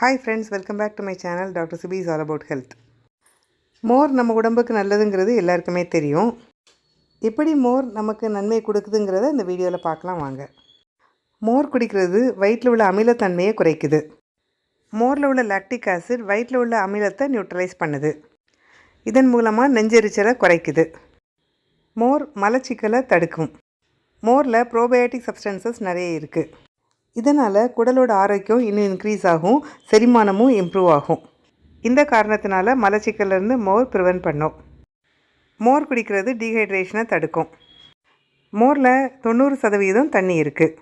Hi friends welcome back to my channel doctor Subi is all about health more நம்ம உடம்புக்கு நல்லதுங்கிறது எல்லாருக்குமே தெரியும். எப்படி மோர் நமக்கு நன்மை கொடுக்குதுங்கிறத இந்த வீடியோவில் பார்க்கலாம் வாங்க. மோர் குடிக்கிறது வயிற்றில் உள்ள அமிலத்தன்மையை குறைக்குது. மோரில் உள்ள லாக்டிக் ஆசிட் வயிற்றில் உள்ள அமிலத்தை நியூட்ரலைஸ் பண்ணுது. இதன் மூலமாக நெஞ்செரிச்சலை குறைக்குது. மோர் மலச்சிக்கலை தடுக்கும். மோரில் ப்ரோபயோட்டிக் சப்ஸ்டன்சஸ் நிறைய இருக்குது இதனால் குடலோட ஆரோக்கியம் இன்னும் இன்க்ரீஸ் ஆகும் செரிமானமும் இம்ப்ரூவ் ஆகும். இந்த காரணத்தினால மலச்சிக்கல்லேருந்து மோர் ப்ரிவென்ட் பண்ணும். மோர் குடிக்கிறது டீஹைட்ரேஷனை தடுக்கும். மோரில் தொண்ணூறு சதவீதம் தண்ணி இருக்குது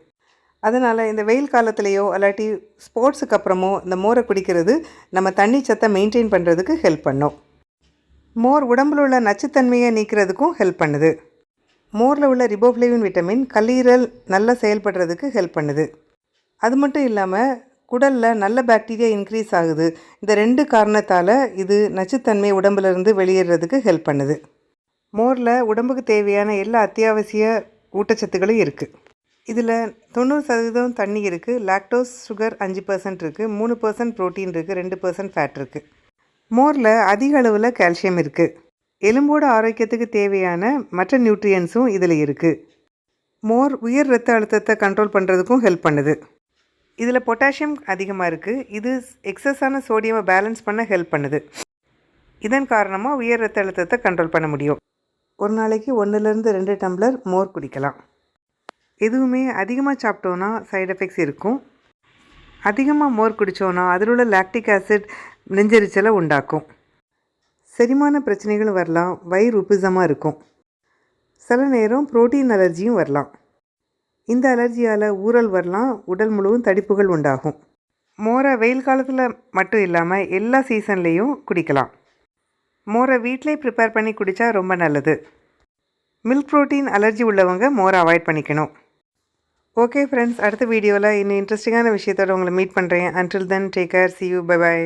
அதனால் இந்த வெயில் காலத்துலேயோ இல்லாட்டி ஸ்போர்ட்ஸுக்கு அப்புறமோ இந்த மோரை குடிக்கிறது நம்ம தண்ணி சத்தை மெயின்டைன் பண்ணுறதுக்கு ஹெல்ப் பண்ணும். மோர் உடம்புல உள்ள நச்சுத்தன்மையை நீக்கிறதுக்கும் ஹெல்ப் பண்ணுது. மோரில் உள்ள ரிபோஃப்ளேவின் விட்டமின் கல்லீரல் நல்லா செயல்படுறதுக்கு ஹெல்ப் பண்ணுது. அது மட்டும் இல்லாமல் குடலில் நல்ல பாக்டீரியா இன்க்ரீஸ் ஆகுது. இந்த ரெண்டு காரணத்தால் இது நச்சுத்தன்மை உடம்புலேருந்து வெளியேறதுக்கு ஹெல்ப் பண்ணுது. மோரில் உடம்புக்கு தேவையான எல்லா அத்தியாவசிய ஊட்டச்சத்துக்களும் இருக்குது இதில் தொண்ணூறு சதவீதம் தண்ணி இருக்குது லாக்டோஸ் சுகர் அஞ்சு பர்சன்ட் இருக்குது மூணு பர்சன்ட் ப்ரோட்டீன் இருக்குது ரெண்டு பர்சன்ட் ஃபேட் இருக்குது மோரில் அதிக அளவில் கால்சியம் இருக்குது எலும்போட ஆரோக்கியத்துக்கு தேவையான மற்ற நியூட்ரியன்ஸும் இதில் இருக்குது மோர் உயர் ரத்த அழுத்தத்தை கண்ட்ரோல் பண்ணுறதுக்கும் ஹெல்ப் பண்ணுது. இதில் பொட்டாசியம் அதிகமாக இருக்குது இது எக்ஸஸான சோடியமை பேலன்ஸ் பண்ண ஹெல்ப் பண்ணுது. இதன் காரணமாக உயர் ரத்த அழுத்தத்தை கண்ட்ரோல் பண்ண முடியும். ஒரு நாளைக்கு ஒன்றுலேருந்து ரெண்டு டம்ளர் மோர் குடிக்கலாம். எதுவுமே அதிகமாக சாப்பிட்டோன்னா சைடு எஃபெக்ட்ஸ் இருக்கும். அதிகமாக மோர் குடித்தோன்னா அதில் உள்ள லாக்டிக் ஆசிட் நெஞ்செரிச்சலை உண்டாக்கும். செரிமான பிரச்சனைகளும் வரலாம். வயிறு உப்புசமாக இருக்கும். சில நேரம் புரோட்டீன் அலர்ஜியும் வரலாம். இந்த அலர்ஜியால் ஊறல் வரலாம் உடல் முழுவதும் தடிப்புகள் உண்டாகும். மோரை வெயில் காலத்தில் மட்டும் இல்லாமல் எல்லா சீசன்லேயும் குடிக்கலாம். மோரை வீட்டிலே ப்ரிப்பேர் பண்ணி குடித்தா ரொம்ப நல்லது. மில்க் ப்ரோட்டீன் அலர்ஜி உள்ளவங்க மோரை அவாய்ட் பண்ணிக்கணும். ஓகே ஃப்ரெண்ட்ஸ் அடுத்த வீடியோவில் இன்னும் இன்ட்ரெஸ்டிங்கான விஷயத்தோட உங்களை மீட் பண்ணுறேன் until then take care see you bye bye